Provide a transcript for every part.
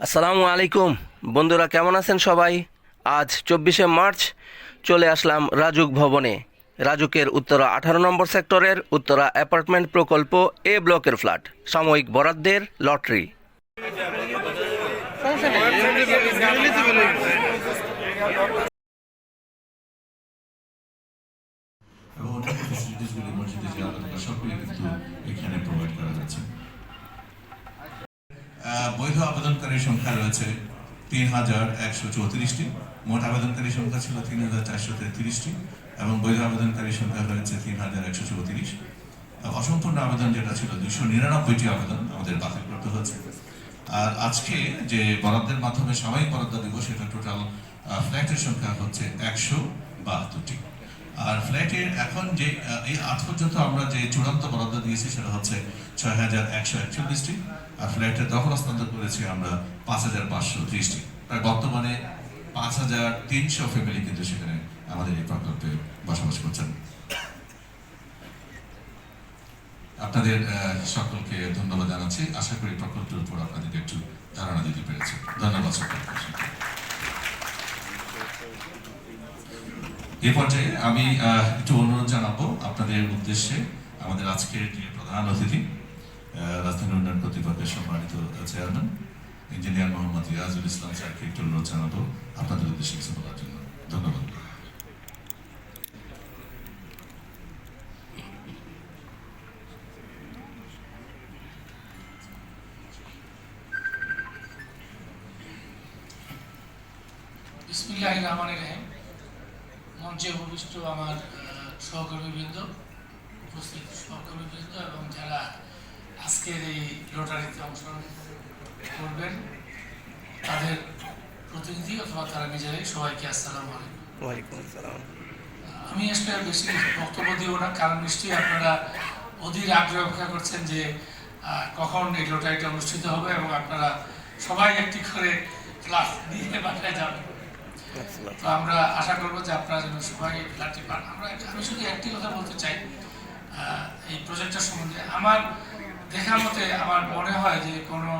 আসসালামু আলাইকুম। বন্ধুরা, কেমন আছেন সবাই? আজ চব্বিশে মার্চ চলে আসলাম রাজুক ভবনে। রাজুকের উত্তরা আঠারো নম্বর সেক্টরের উত্তরা অ্যাপার্টমেন্ট প্রকল্প এ ব্লকের ফ্ল্যাট, সাময়িক বরাদ্দের লটারি। এবং কিন্তু এখানে প্রোভাইড করা যাচ্ছে। বৈধ আবেদনকারীর সংখ্যা রয়েছে তিন হাজার একশো চৌত্রিশটি। মোট আবেদনকারীর সংখ্যা ছিল তিন হাজার চারশো তেত্রিশটি এবং বৈধ আবেদনকারীর সংখ্যা রয়েছে তিন হাজার একশো চৌত্রিশ। অসম্পূর্ণ আবেদন যেটা ছিল দুইশো নিরানব্বইটি আবেদন আমাদের বাতিলপ্রাপ্ত হয়েছে। আর আজকে যে বরাদ্দের মাধ্যমে সাময়িক বরাদ্দ দিব সেটা টোটাল ফ্ল্যাটের সংখ্যা হচ্ছে একশো বাহাত্তরটি। আর ফ্ল্যাটের এখন যে এই আজ পর্যন্ত আমরা যে চূড়ান্ত বরাদ্দ দিয়েছি সেটা হচ্ছে ছয় হাজার একশো একচল্লিশটি। আর ফ্ল্যাটের দখল হস্তান্তর করেছি আমরা পাঁচ হাজার পাঁচশো ত্রিশটি। প্রায় বর্তমানে পাঁচ হাজার তিনশো ফ্যামিলি কিন্তু সেখানে আমাদের এই প্রকল্পে বসবাস করছেন। আপনাদের সকলকে ধন্যবাদ জানাচ্ছি। আশা করি প্রকল্পের উপর আপনাদেরকে একটু ধারণা দিতে পেরেছি। ধন্যবাদ এই পর্যায়ে আমি একটু অনুরোধ জানাব আপনাদের উদ্দেশ্যে আমাদের আজকের যে প্রধান অতিথি রাজধানী উন্নয়ন কর্তৃপক্ষের সম্মানিত চেয়ারম্যান, ইঞ্জিনিয়ার মোহাম্মদ রিয়াজুল ইসলাম স্যারকে একটু অনুরোধ জানাব আপনাদের উদ্দেশ্যে কিছু বলার জন্য। ধন্যবাদ বিসমিল্লাহ রহমান রহিম মঞ্চে উপবিষ্ট আমার আহ, সহকর্মীবৃন্দ উপস্থিত সহকর্মীবৃন্দ এবং যারা আজকের এই লটারিতে অংশগ্রহণ করবেন তাদের প্রতিনিধি অথবা তারা নিজেরাই সবাইকে আসসালামু আলাইকুম ওয়ালাইকুম আসসালাম আমি আসলে বেশি বক্তব্য দিব না কারণ নিশ্চয়ই আপনারা অধীর আগ্রহ অপেক্ষা করছেন যে কখন এই লটারিটা অনুষ্ঠিত হবে এবং আপনারা সবাই একটি করে ক্লাস দিয়ে বাসায় যাবেন। তো আমরা আশা করব যে আপনারা যেন সবাই এই ফ্ল্যাটটি পান। আমরা আমি শুধু একটি কথা বলতে চাই এই প্রজেক্টটার সম্বন্ধে। আমার দেখা মতে আমার মনে হয় যে কোনো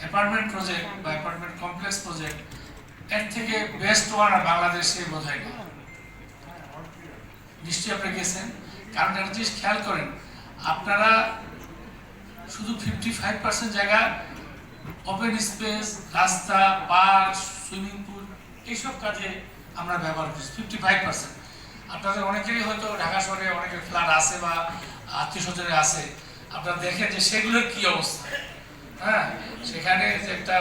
অ্যাপার্টমেন্ট প্রজেক্ট বা অ্যাপার্টমেন্ট কমপ্লেক্স প্রজেক্ট এর থেকে বেস্ট ওয়ান বাংলাদেশে বোধ হয় না। নিশ্চয়ই আপনি গেছেন। কারণ একটা জিনিস খেয়াল করেন আপনারা শুধু ফিফটি ফাইভ পার্সেন্ট জায়গা ওপেন স্পেস রাস্তা পার্ক সুইমিং পুল এইসব কাজে আমরা ব্যবহার করছি ফিফটি ফাইভ পার্সেন্ট আপনাদের অনেকেরই হয়তো ঢাকা শহরে অনেকের ফ্ল্যাট আছে বা আত্মীয় স্বজনে আছে আপনারা দেখেন যে সেগুলোর কি অবস্থা। হ্যাঁ সেখানে যে একটা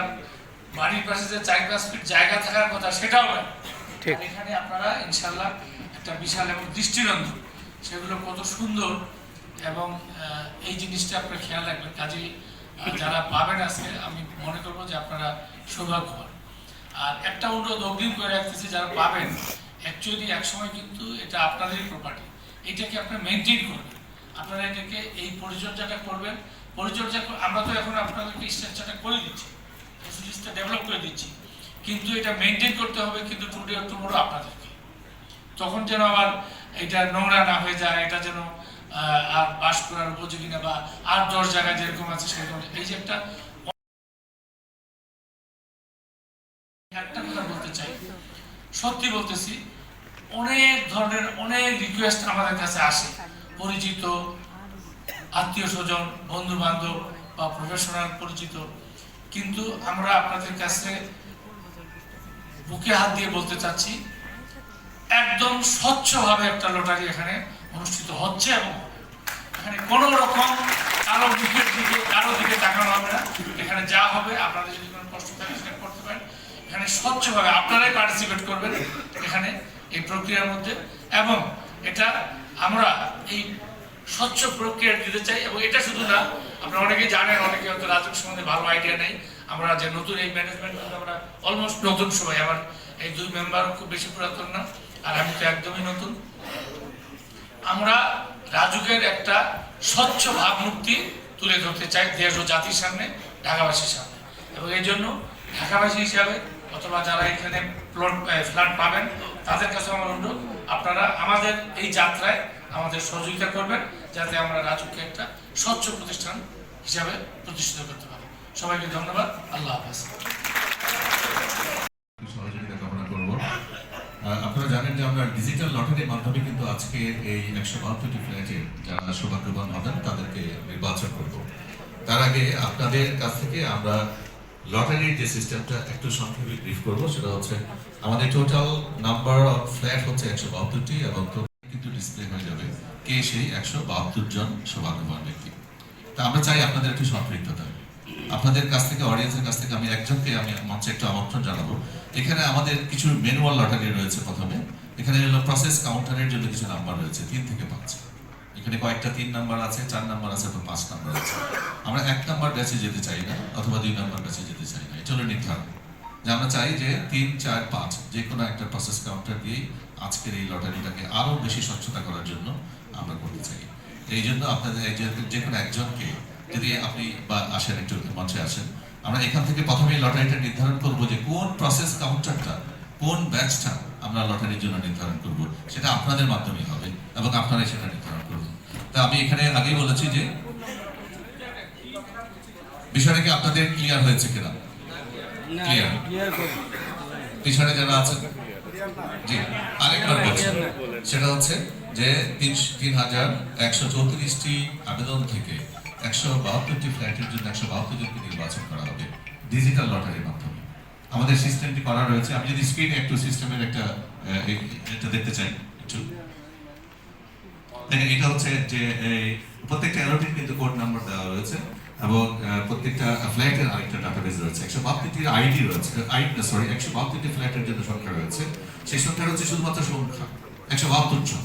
বাড়ির পাশে যে চার পাঁচ ফিট জায়গা থাকার কথা সেটাও না। এখানে আপনারা ইনশাল্লাহ একটা বিশাল এবং দৃষ্টিনন্দন। সেগুলো কত সুন্দর এবং এই জিনিসটা আপনারা খেয়াল রাখবেন। আহ, যারা পাবেন আজকে আমি মনে করব যে আপনারা সৌভাগ্যবান। আর একটা অনুরোধ অগ্রিম করে রাখতেছি যারা পাবেন অ্যাকচুয়ালি একসময় কিন্তু এটা আপনাদেরই প্রপার্টি এটাকে আপনারা মেনটেন করবেন। আপনারা এটাকে এই পরিচর্যাটা করবেন। পরিচর্যা আমরা তো এখন আপনাদেরকে স্ট্রাকচারটা করে দিচ্ছি ফেসিলিটিসটা ডেভেলপ করে দিচ্ছি। কিন্তু এটা মেনটেন করতে হবে কিন্তু টুডে টুমোরো আপনাদেরকে। তখন যেন আবার এটা নোংরা না হয়ে যায়, এটা যেন আর বাস করার উপযোগী না বা আর দশ জায়গায় যেরকম আছে সেরকম এই যে একটা একটা কথা বলতে চাই। সত্যি বলতেছি, অনেক ধরনের অনেক রিকোয়েস্ট আমাদের কাছে আসে। পরিচিত আত্মীয় স্বজন বন্ধু বান্ধব বা প্রফেশনাল পরিচিত। কিন্তু আমরা আপনাদের কাছে বুকে হাত দিয়ে বলতে চাচ্ছি একদম স্বচ্ছভাবে একটা লটারি এখানে অনুষ্ঠিত হচ্ছে এবং এখানে কোনো রকম কারও দিকের দিকে, কারও দিকে তাকানো হবে না। এখানে যা হবে, আপনাদের যদি কোনো কষ্ট থাকে, সেটা করতে পারেন। এখানে স্বচ্ছভাবে আপনারাই পার্টিসিপেট করবেন এখানে এই প্রক্রিয়ার মধ্যে। এবং এটা আমরা এই স্বচ্ছ প্রক্রিয়া দিতে চাই এবং এটা শুধু না, আপনারা অনেকে জানেন, অনেকে হয়তো রাজস্ব সম্বন্ধে ভালো আইডিয়া নেই। আমরা যে নতুন এই ম্যানেজমেন্ট আমরা অলমোস্ট নতুন সবাই। আমার এই দুই মেম্বারও খুব বেশি পুরাতন না। আর আমি তো একদমই নতুন। আমরা রাজুকের একটা স্বচ্ছ ভাবমূর্তি তুলে ধরতে চাই দেশ ও জাতির সামনে, ঢাকাবাসীর সামনে। এবং এই জন্য ঢাকাবাসী হিসাবে, অথবা যারা এখানে প্লট ফ্ল্যাট পাবেন, তাদের কাছে আমার অনুরোধ, আপনারা আমাদের এই যাত্রায় আমাদের সহযোগিতা করবেন, যাতে আমরা রাজুককে একটা স্বচ্ছ প্রতিষ্ঠান হিসাবে প্রতিষ্ঠিত করতে পারি। সবাইকে ধন্যবাদ। আল্লাহ হাফেজ একটু সহযোগিতা কামনা করব আহ, আপনারা জানেন যে আমরা ডিজিটাল লটারির মাধ্যমে কিন্তু আজকে এই একশো বাহাত্তরটি ফ্ল্যাটে যারা সৌভাগ্যবান হবেন তাদেরকে নির্বাচন করব। তার আগে আপনাদের কাছ থেকে আমরা লটারির যে সিস্টেমটা একটু সংক্ষেপে ব্রিফ করব, সেটা হচ্ছে আমাদের টোটাল নাম্বার অফ ফ্ল্যাট হচ্ছে একশো বাহাত্তরটি এবং কিন্তু ডিসপ্লে হয়ে যাবে কে সেই একশো বাহাত্তর জন সৌভাগ্যবান ব্যক্তি। তা আমরা চাই আপনাদের একটু সম্পৃক্ততা। আপনাদের কাছ থেকে অডিয়েন্সের কাছ থেকে আমি একজনকে আমি মঞ্চে একটু আমন্ত্রণ জানাব। এখানে আমাদের কিছু ম্যানুয়াল লটারি রয়েছে প্রথমে। এখানে হলো প্রসেস কাউন্টারের জন্য কিছু নাম্বার রয়েছে, তিন থেকে পাঁচ। এখানে কয়েকটা তিন নাম্বার আছে, চার নাম্বার আছে এবং পাঁচ নাম্বার আছে। আমরা এক নাম্বার ব্যাচে যেতে চাই না, অথবা দুই নাম্বার ব্যাচে যেতে চাই না। এটা হলো নির্ধারণ। যে আমরা চাই যে তিন, চার, পাঁচ, যে কোনো একটা প্রসেস কাউন্টার দিয়েই আজকের এই লটারিটাকে আরও বেশি স্বচ্ছতা করার জন্য আমরা করতে চাই। এই জন্য আপনাদের যে কোনো একজনকে যদি আপনি বা আসেন একটু মঞ্চে আসেন, আমরা এখান থেকে প্রথমে লটারিটা নির্ধারণ করব যে কোন প্রসেস কাউন্টারটা কোন ব্যাচটা আমরা লটারির জন্য নির্ধারণ করব। সেটা আপনাদের মাধ্যমে হবে এবং আপনারাই সেটা নির্ধারণ করবেন। তা আমি এখানে আগেই বলেছি যে বিষয়টা কি আপনাদের ক্লিয়ার হয়েছে কিনা? ক্লিয়ার পিছনে যারা আছেন? জি, আরেকবার বলছি। সেটা হচ্ছে যে তিন তিন হাজার একশো চৌত্রিশটি আবেদন থেকে একশো বাহাত্তরটি ফ্ল্যাটের জন্য একশো বাহাত্তর জনকে নির্বাচন করা হবে। ডিজিটাল লটারির মাধ্যমে। আমাদের সিস্টেমটি করা রয়েছে। আমি যদি স্ক্রিনে একটু সিস্টেমের একটা এটা দেখতে চাই একটু। এটা হচ্ছে যে প্রত্যেকটা অ্যালোটির কিন্তু কোড নাম্বার দেওয়া রয়েছে এবং প্রত্যেকটা ফ্ল্যাটের আরেকটা ডাটাবেস রয়েছে। একশো বাহাত্তরটির আইডি রয়েছে আইডি সরি একশো বাহাত্তরটি ফ্ল্যাটের জন্য সংখ্যা রয়েছে, সেই সংখ্যা হচ্ছে শুধুমাত্র সংখ্যা, একশো বাহাত্তর জন।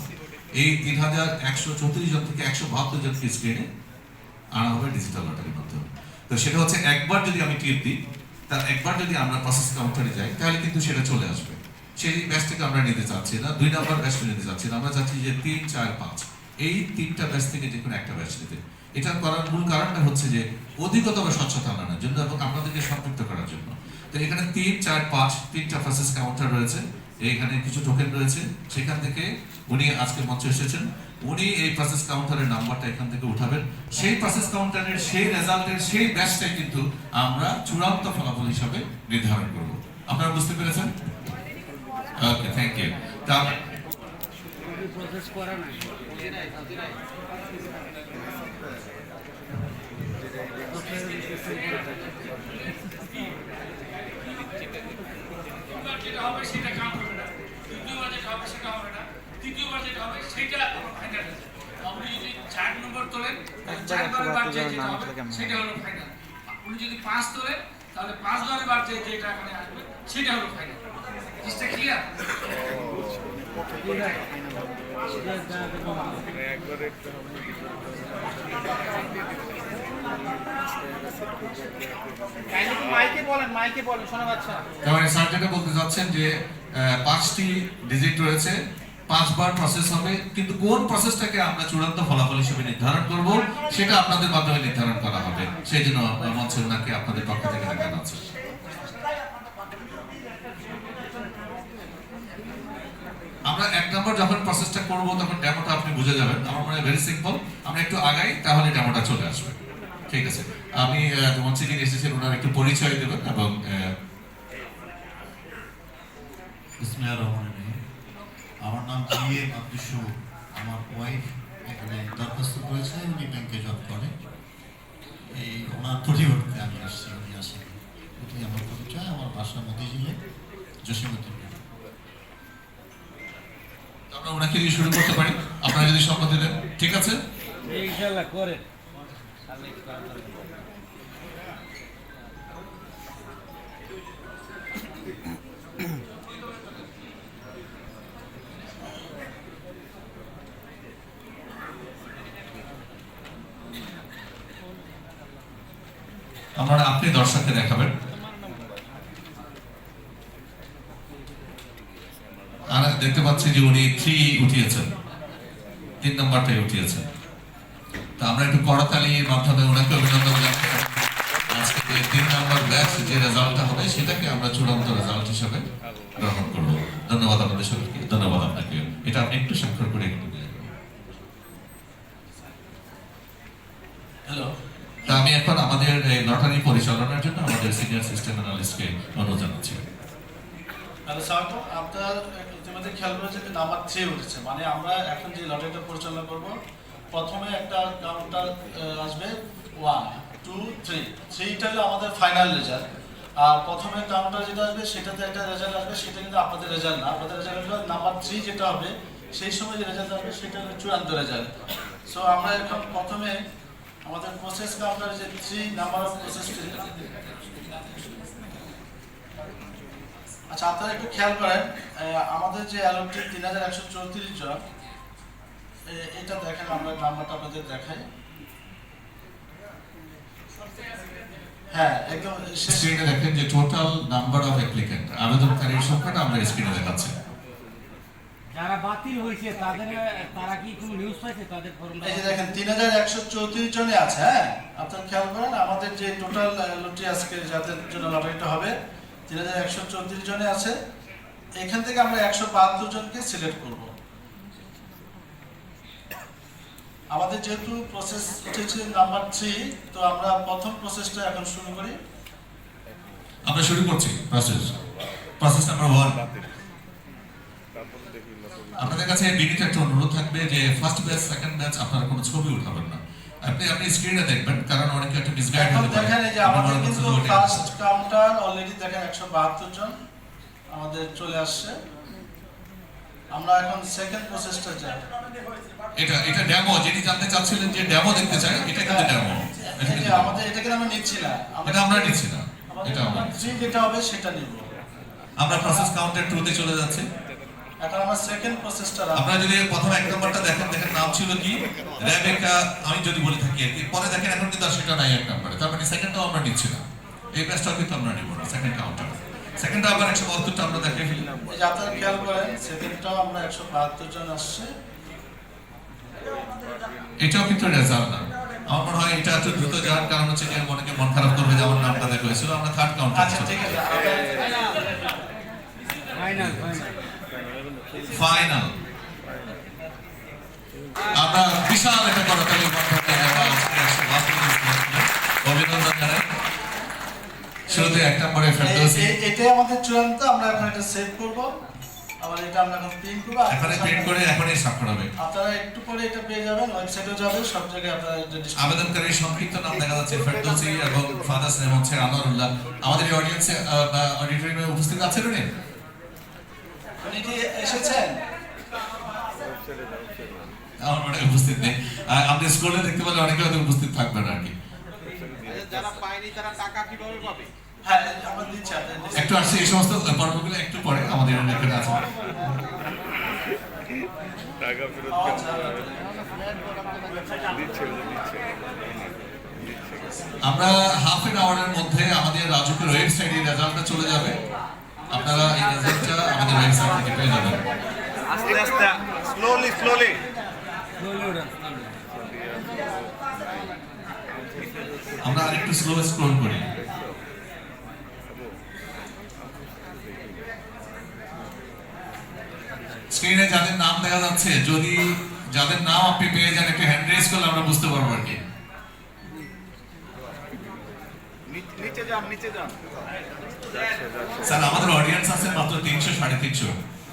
এই তিন হাজার একশো চৌত্রিশ জন থেকে একশো বাহাত্তর জনকে স্ক্রিনে আনা হবে ডিজিটাল লটারির মাধ্যমে। তো সেটা হচ্ছে একবার যদি আমি টিপ দিই তার একবার যদি আমরা প্রসেস কাউন্টারে যাই, তাহলে কিন্তু সেটা চলে আসবে। সেই ব্যাচটাকে আমরা নিতে চাচ্ছি না, দুই নম্বর ব্যাচটা নিতে চাচ্ছি না। আমরা চাচ্ছি যে তিন, চার, পাঁচ। এই তিনটা ব্যাচ থেকে যে কোনো একটা ব্যাচ নিতে। এটা করার মূল কারণটা হচ্ছে যে অধিকতর স্বচ্ছতা আনানোর জন্য এবং আপনাদেরকে সম্পৃক্ত করার জন্য। তো এখানে তিন, চার, পাঁচ, তিনটা প্রসেস কাউন্টার রয়েছে। এখানে কিছু টোকেন রয়েছে। সেখান থেকে উনি আজকে মঞ্চে এসেছেন। উনি এই প্রসেস কাউন্টারের নাম্বারটা এখান থেকে উঠাবেন। সেই প্রসেস কাউন্টারের সেই রেজাল্টের সেই ব্যাচটাই কিন্তু আমরা চূড়ান্ত ফলাফল হিসাবে নির্ধারণ করব। আপনারা বুঝতে পেরেছেন? ওকে থ্যাংক ইউ তা নাই এবার যেটা হবে সেটা হবে না দ্বিতীয়বার যেটা হবে সেটা যেটা ফাইনাল হয়েছে আপনি যদি চার নম্বর তোলেন তাহলে বার যে যেটা হবে সেটা হলো ফাইনাল উনি যদি পাঁচ তোলেন তাহলে পাঁচ বার যে যেটা এখানে আসবে সেটা হলো ফাইনাল জিনিসটা ক্লিয়ার মাইকে বলেন মাইকে বলেন শোনা যাচ্ছে না। মানে স্যার যেটা বলতে চাচ্ছেন যে পাঁচটি ডিজিট রয়েছে। পাঁচবার প্রসেস হবে। কিন্তু কোন প্রসেসটাকে আমরা চূড়ান্ত ফলাফল হিসেবে নির্ধারণ করব, সেটা আপনাদের মাধ্যমে নির্ধারণ করা হবে। সেই জন্য মঞ্চে ওনাকে আপনাদের পক্ষ থেকে দেখানো আছে আমরা এক নম্বর যখন প্রসেসটা করব, তখন ডেমোটা আপনি বুঝে যাবেন। আমার মনে হয় ভেরি সিম্পল আমরা একটু আগাই, তাহলে ডেমোটা চলে আসবে। ঠিক আছে। আমি মঞ্চে যিনি এসেছেন ওনার একটু পরিচয় দেবেন এবং ইসমিয়া রহমান রহিম। আমার নাম জি এম আব্দুল আমার ওয়াইফ এখানে দরখাস্ত করেছে, উনি ব্যাংকে জব করে। এই ওনার পরিবর্তে আমি আসছি, উনি আসেন। এটাই আমার পরিচয়, আমার বাসা মতিঝিলে জসীমুদ্দিন আমরা ওনাকে দিয়ে শুরু করতে পারি। আপনারা যদি সম্মতি দেন ঠিক আছে? ইনশাল্লাহ করে আমরা আপনি দর্শককে দেখাবেন। আর দেখতে পাচ্ছি যে উনি থ্রি উঠিয়েছেন। তিন নম্বরটাই উঠিয়েছেন। তা আমরা একটু করতালির মাধ্যমে ওনাকে অভিনন্দন আজকে যে তিন নম্বর ব্যাচ যে রেজাল্টটা হবে, সেটাকে আমরা চূড়ান্ত রেজাল্ট হিসাবে গ্রহণ করব। ধন্যবাদ আপনাদের সকলকে। ধন্যবাদ আপনাকে। এটা আপনি একটু স্বাক্ষর করে একটু দিয়ে দেবেন। হ্যালো তা আমি এখন আমাদের এই লটারি পরিচালনার জন্য আমাদের সিনিয়র সিস্টেম অ্যানালিস্টকে অনুরোধ জানাচ্ছি। আপনার ইতিমধ্যে খেয়াল করেছেন যে নাম্বার থ্রি উঠেছে। মানে আমরা এখন যে লটারিটা পরিচালনা করব, প্রথমে একটা কাউন্টার আসবে ওয়ান টু থ্রি থ্রিটা হলো আমাদের ফাইনাল রেজাল্ট আর প্রথমে কাউন্টার যেটা আসবে, সেটাতে একটা রেজাল্ট আসবে, সেটা কিন্তু আপনাদের রেজাল্ট না। আপনাদের রেজাল্ট হলো নাম্বার থ্রি যেটা হবে, সেই সময় যে রেজাল্ট আসবে, সেটা হলো চূড়ান্ত রেজাল্ট সো আমরা এখন প্রথমে আমাদের প্রসেস কাউন্টার যে থ্রি নাম্বার অফ প্রসেস আচ্ছা আপনারা একটু খেয়াল করেন আমাদের যে অ্যালোটি তিন হাজার একশো চৌত্রিশ জন এটা দেখেন, আমরা নাম্বারটা আপনাদের দেখাই। হ্যাঁ একদম স্ক্রিনে দেখেন যে টোটাল নাম্বার অফ অ্যাপ্লিকেন্ট আবেদনকারীর সংখ্যাটা আমরা স্ক্রিনে দেখাচ্ছি। যারা বাতিল হয়েছে তাদের তারা কি কোনো নিউজ পাইছে? তাদের ফর্ম এই যে দেখেন তিন হাজার একশো চৌত্রিশ জনে আছে হ্যাঁ? আপনারা খেয়াল করেন আমাদের যে টোটাল লটারি আজকে যাদের জন্য লটারিটা হবে তিন হাজার একশো চৌত্রিশ জনে আছে। এখান থেকে আমরা একশো বাহাত্তর জনকে সিলেক্ট করব। আমাদের যেহেতু প্রসেস উঠেছে নাম্বার থ্রি তো আমরা প্রথম প্রসেসটা এখন শুরু করি। আমরা শুরু করছি প্রসেস প্রসেস নাম্বার ওয়ান আপনাদের কাছে বিনীত একটা অনুরোধ থাকবে যে ফার্স্ট ব্যাচ সেকেন্ড ব্যাচ আপনারা কোনো ছবি উঠাবেন না। আপনি আপনি স্ক্রিনে দেখবেন কারণ অনেকে একটা মিসগাইড হতে পারে। দেখেন এই যে আমাদের কিন্তু ফার্স্ট কাউন্টার অলরেডি দেখেন একশো বাহাত্তর জন আমাদের চলে আসছে। আমরা এখন সেকেন্ড প্রসেসটা যাই এটা এটা ডেমো যিনি জানতে চাচ্ছিলেন যে ডেমো দেখতে চাই এটা কিন্তু ডেমো এটা এই কিন্তু যে demo। আমাদের এটা কিন্তু আমরা নিচ্ছি না। এটা আমরা নিচ্ছি না। এটা আমরা যেটা হবে সেটা নিব। আমরা প্রসেস কাউন্টার টুতে চলে যাচ্ছি। এখন আমরা সেকেন্ড প্রসেসটা আপনারা যদি প্রথম এক নম্বরটা দেখেন দেখেন নাম ছিল কি? রেবেকা আমি যদি বলে থাকি আর কি। পরে দেখেন এখন কিন্তু সেটা নাই এক নম্বরে। তার মানে সেকেন্ডটাও আমরা নিচ্ছি না। এই ব্যাচটাও কিন্তু আমরা নিব না সেকেন্ড কাউন্টার সেকেন্ডটা আবার একশো বাহাত্তরটা আমরা দেখে ফেলি। এই যে আপনারা খেয়াল করেন সেকেন্ডটাও আমরা একশো বাহাত্তর জন আসছে। এটাও কিন্তু রেজাল্ট না। আমার মনে হয় এটা একটু দ্রুত যাওয়ার কারণ হচ্ছে যে অনেকে মন খারাপ করবে যে আমার নামটা দেখা। হয়েছিল আমরা থার্ড কাউন্টার আচ্ছা ঠিক আছে ফাইনাল ফাইনাল ফাইনাল আমরা বিশাল একটা করতালি অভিনন্দন জানাই। শুরুতে এক নম্বরে ফেরদৌসি। এটাই আমাদের চূড়ান্ত আমরা এখন এটা সেভ করব। আবার এটা আমরা এখন প্রিন্ট করব। এখানে প্রিন্ট করে এখনই স্বাক্ষর হবে। আপনারা একটু পরে এটা পেয়ে যাবেন ওয়েবসাইটেও যাবে সব জায়গায় আপনারা আবেদনকারীর সংক্ষিপ্ত নাম দেখা যাচ্ছে ফেরদৌসি এবং ফাদার্স নেম হচ্ছে আনোয়ারুল্লাহ। আমাদের এই অডিয়েন্সে অডিটোরিয়ামে উপস্থিত আছেন উনি? উনি কি এসেছেন? আমার মনে উপস্থিত নেই। আমাদের স্কুলে দেখতে পেলে অনেকে হয়তো উপস্থিত থাকবেন আর কি। যারা পায়নি তারা টাকা কীভাবে পাবে? হ্যাঁ আমরা একটু আসছে এই সমস্ত পর্বগুলো একটু পরে আমাদের এখানে আছে। আমরা হাফ এন আওয়ারের মধ্যে আমাদের রাজুকের ওয়েবসাইটে রেজাল্টটা চলে যাবে। আপনারা এই রেজাল্টটা আমাদের ওয়েবসাইট থেকে পেয়ে যাবেন। আস্তে আস্তে স্লোলি স্লোলি আমরা আরেকটু স্লো স্ক্রল করি। স্ক্রিনে যাদের নাম দেখা যাচ্ছে যদি যাদের নাম আপনি পেয়ে যান একটু হ্যান্ড রেজ করলে আমরা বুঝতে পারব আর কি। নিচে যান নিচে যান। স্যার আমাদের অডিয়েন্স আছে মাত্র তিনশো সাড়ে তিনশো।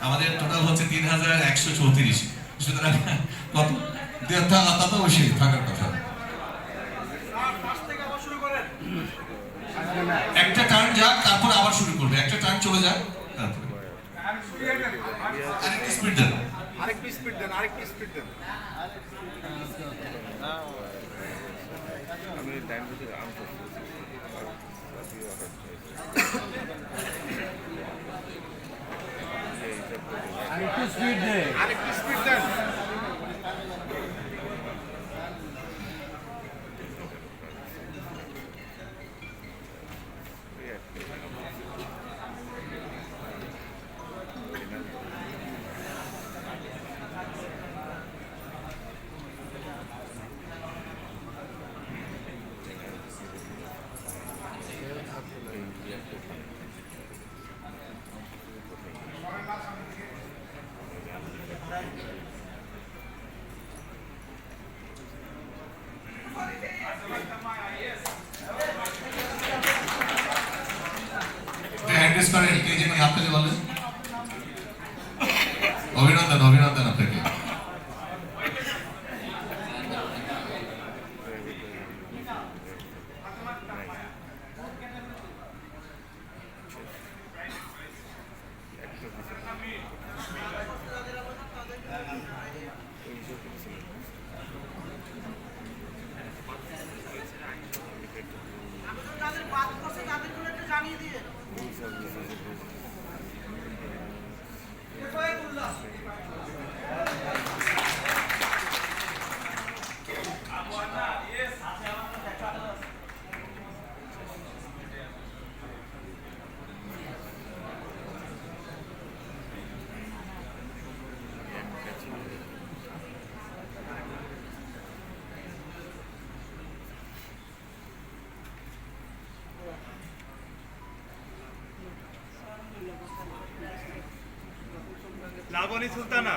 আমাদের টোটাল হচ্ছে তিন হাজার একশো চৌত্রিশ। সুতরাং কত? তা তা অবশ্যই থাকার কথা। একটা টার্ন যাক তারপর আবার শুরু করবে। একটা টার্ন চলে যাক তারপরে। আরেকটু স্পিড দেন। আরেকটু স্পিড দেন আরেকটু স্পিড দেন। আর একটু স্পিড দে। আরেকটু স্পিড দেন। লাবণী সুলতানা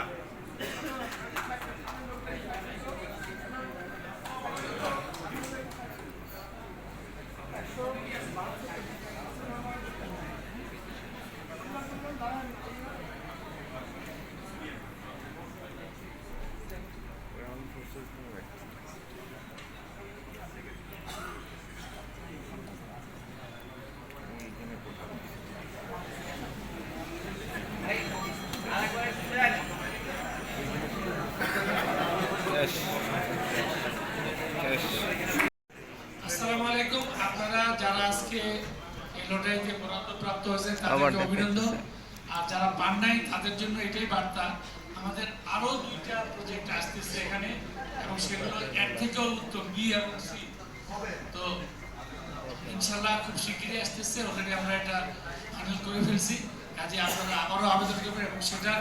আলাইকুম আপনারা যারা আজকে এই লটারিতে বরাদ্দ প্রাপ্ত হয়েছেন আবার তাদেরকে অভিনন্দন দেখাইতেছে। আর যারা পান নাই তাদের জন্য এটাই বার্তা আমাদের আরও দুইটা প্রজেক্ট আসতেছে এখানে এবং সেগুলো এর থেকেও উত্তম বি এবং সি তো ইনশাল্লাহ খুব আসতেছে অলরেডি আমরা এটা ফাইনাল করে ফেলছি। কাজে আপনারা আবারও আবেদন করবেন এবং সেটা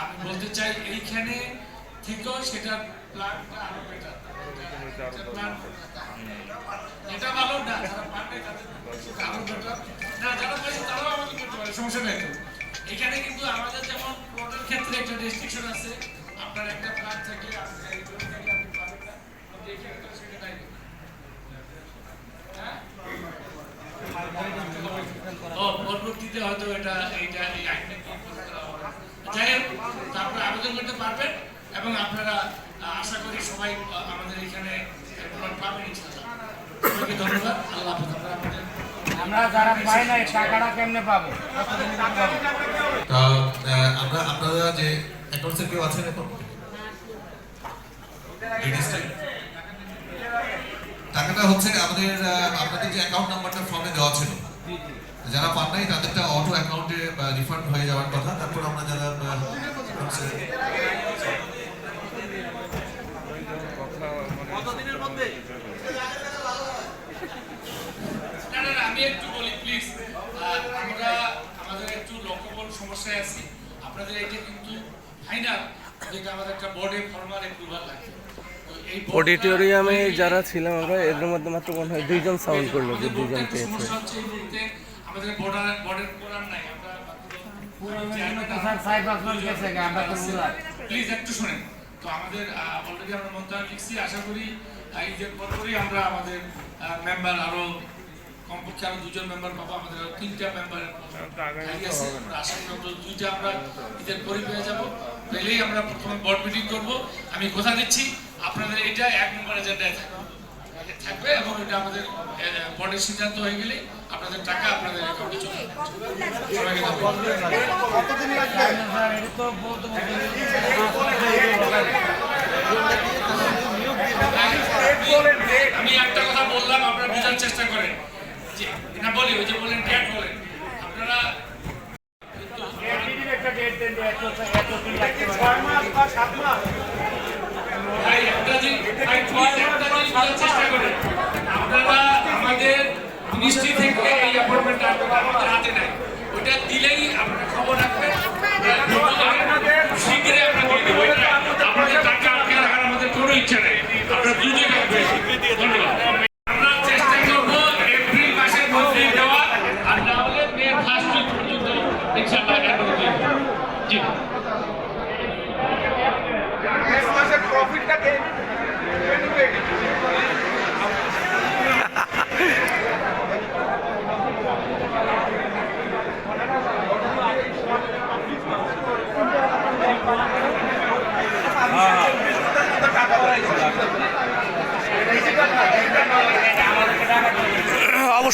আমি বলতে চাই, এইখানে থেকেও সেটার প্ল্যানটা আরও বেটার এখানে কিন্তু আমাদের যেমন ক্ষেত্রে একটা আছে, আপনার একটা প্ল্যান থেকে সেটা হ্যাঁ? ও পরবর্তীতে হয়তো এটা এইটা এই আইনটা যাই হোক তারপরে আবেদন করতে পারবেন এবং আপনারা আশা করি সবাই আমাদের এখানে পাবেন ধন্যবাদ। আল্লাহ আমরা যারা পাই নাই টাকাটা কেমনে পাবো? আমরা আপনারা যে অ্যাকাউন্টসে কেউ আছেন এখন? টাকাটা হচ্ছে আমাদের আপনাদের যে অ্যাকাউন্ট নাম্বারটা ফর্মে দেওয়া ছিল। যারা পান নাই তাদেরটা অটো অ্যাকাউন্টে রিফান্ড হয়ে যাওয়ার কথা। তারপর আমরা যারা আহ, accounts এ- না না না, আমি একটু বলি প্লিজ আমরা আমাদের একটু লক্ষ্যবল সমস্যায় আছি। আপনাদের এটা কিন্তু ফাইনাল যেটা আমাদের একটা বোর্ডে ফর্মাল অ্যাপ্রুভাল লাগে অডিটোরিয়ামে যারা ছিলাম আমরা, এদের মধ্যে মাত্র মনে হয় দুইজন সাউন্ড করল যে দুইজন পেয়েছে। আমাদের প্লিজ একটু শুনেন। তো আমাদের আমরা লিখছি আশা করি আমরা আমাদের মেম্বার আরও দুজন মেম্বার পাবো, আমাদের আছে আশা দুইটা আমরা যাব। পেলেই আমরা প্রথমে বোর্ড মিটিং করব। আমি কথা দিচ্ছি। আপনাদের এটা এক নম্বর এজেন্ডায় থাকবে। থাকবে এবং এটা আমাদের বোর্ডের সিদ্ধান্ত হয়ে গেলে আপনাদের টাকা আপনাদের অ্যাকাউন্টে চলে আমি একটা কথা বললাম আপনারা বোঝার চেষ্টা করেন। যে না বলি ওই যে বলেন ডেট বলেন। আপনারা একটা ডেট দেন যে এত এত দিন ছয় মাস বা সাত মাস। ভাই একটা বোঝার চেষ্টা করেন আপনারা আমাদের মিনিস্ট্রি থেকে এই অ্যাপয়েন্টমেন্টটা আমাদের হাতে নাই ওটা দিলেই আপনারা খবর রাখবেন শীঘ্রই আমরা দিয়ে দেবো আমাদের টাকা আটকে রাখার আমাদের কোনো ইচ্ছা নেই। আপনারা দুটোই রাখবেন ধন্যবাদ আমরা চেষ্টা করব এপ্রিল মাসের মধ্যে দেওয়া আর না হলে মে ফার্স্ট উইক পর্যন্ত ইনশাআল্লাহ এটা করে দিয়ে দেবো। জি নেক্সট মাসের প্রফিটটা কে কে নেবে?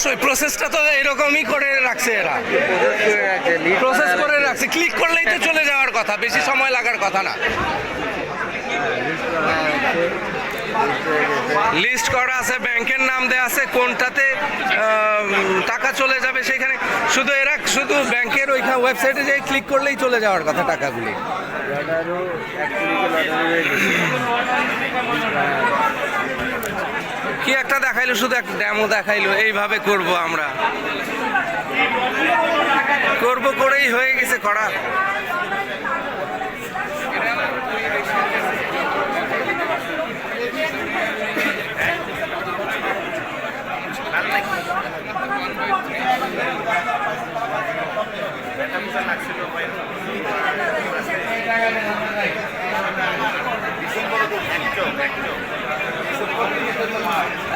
অবশ্যই প্রসেসটা তো এরকমই করে রাখছে এরা। প্রসেস করে রাখছে ক্লিক করলেই তো চলে যাওয়ার কথা, বেশি সময় লাগার কথা না। লিস্ট করা আছে, ব্যাংকের নাম দেওয়া আছে, কোনটাতে টাকা চলে যাবে সেখানে। শুধু এরা, শুধু ব্যাংকের ওইখানে ওয়েবসাইটে যেয়ে ক্লিক করলেই চলে যাওয়ার কথা টাকাগুলি। কি একটা দেখাইলো, শুধু একটা ড্যামো দেখাইলো, এইভাবে করব আমরা। করব করেই হয়ে গেছে করা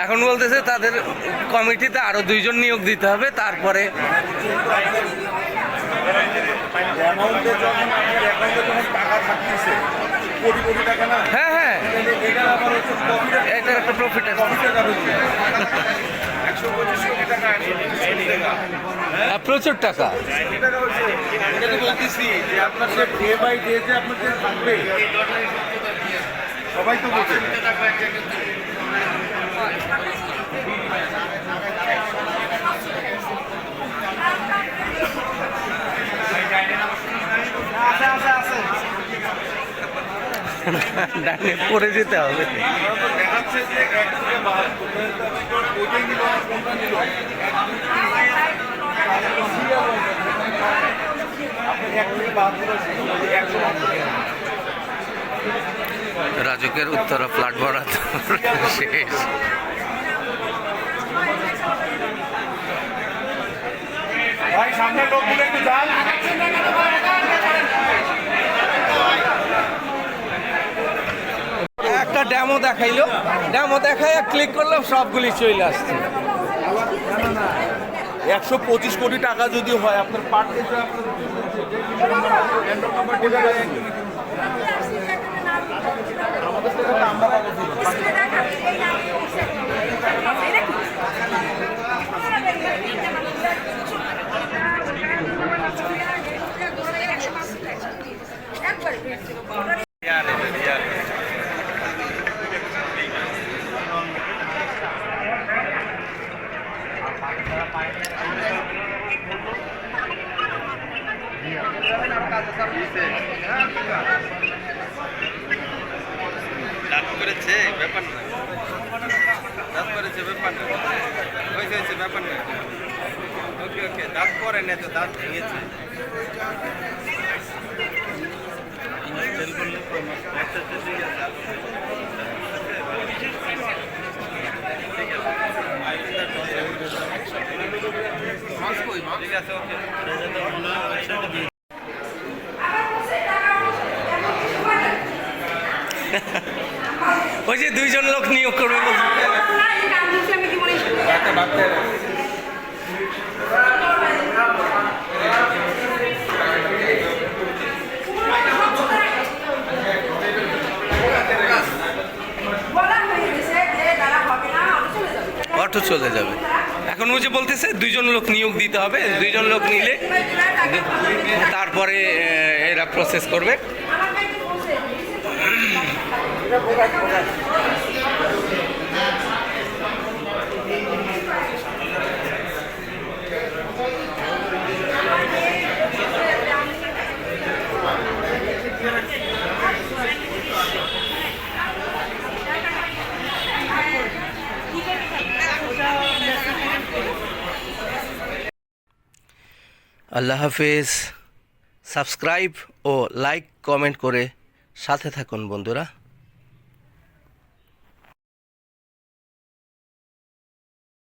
এখন বলতেছে তাদের কমিটিতে আরও দুইজন নিয়োগ দিতে হবে তারপরে হ্যাঁ হ্যাঁ। এটার একটা প্রফিট হ্যাঁ, প্রচুর টাকা। সবাই তো বোঝে ডানে পড়ে যেতে হবে। দেখাচ্ছে যে এক থেকে বাহাত্তর ওইটাই নিল না কোনটা নিল আপনি এক থেকে বাহাত্তর একশো বাহাত্তর রাজুকের উত্তরা ফ্ল্যাট ভরা তো শেষ ভাই সামনের লোকগুলো একটু যান। একটা ড্যামো দেখাইলো। ড্যামো দেখায় ক্লিক করলে সবগুলি চলে আসছে। একশো পঁচিশ কোটি টাকা যদি হয় আপনার পার ডে দাঁত করেছে ব্যাপার না দাঁত করেছে ব্যাপার না হয়েছে হয়েছে ব্যাপার না ওকে ওকে দাঁত করে না তো দাঁত ভেঙেছে আচ্ছা, আচ্ছা, ঠিক আছে। ঠিক আছে ওকে ওই যে দুইজন লোক নিয়োগ করবে। অটো চলে যাবে। এখন ওই যে বলতেছে, দুইজন লোক নিয়োগ দিতে হবে। দুইজন লোক নিলে তারপরে এরা প্রসেস করবে। আল্লাহ হাফিজ। সাবস্ক্রাইব ও লাইক কমেন্ট করে সাথে থাকুন বন্ধুরা।